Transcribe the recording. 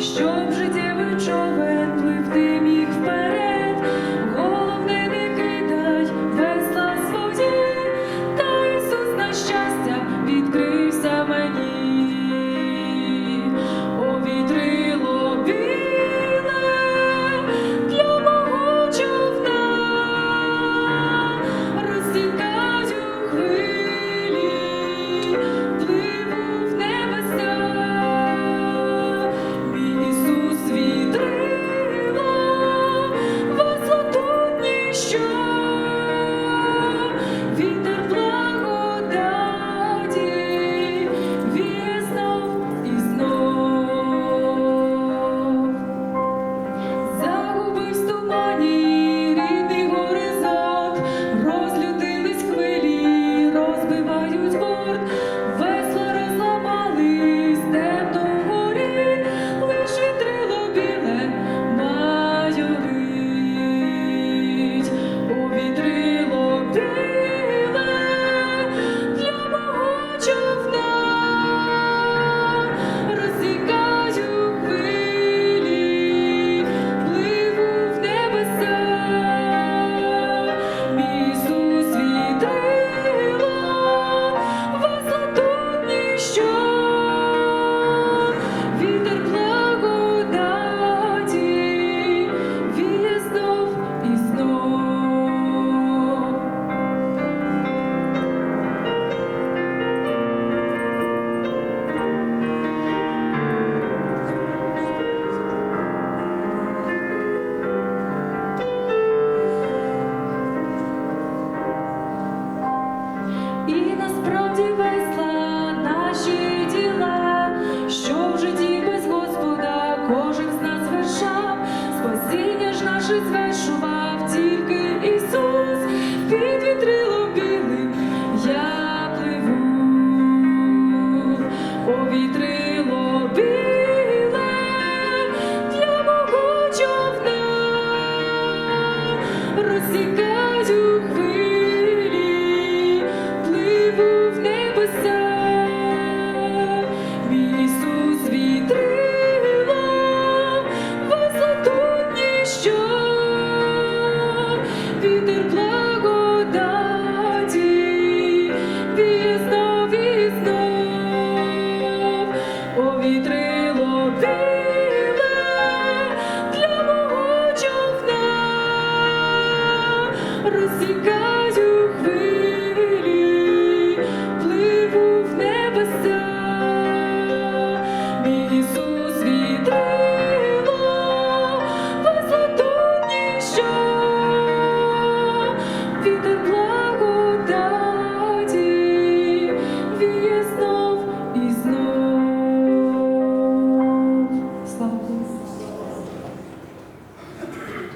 Щоб наше звершував тільки пливу в небеса, мій Ісус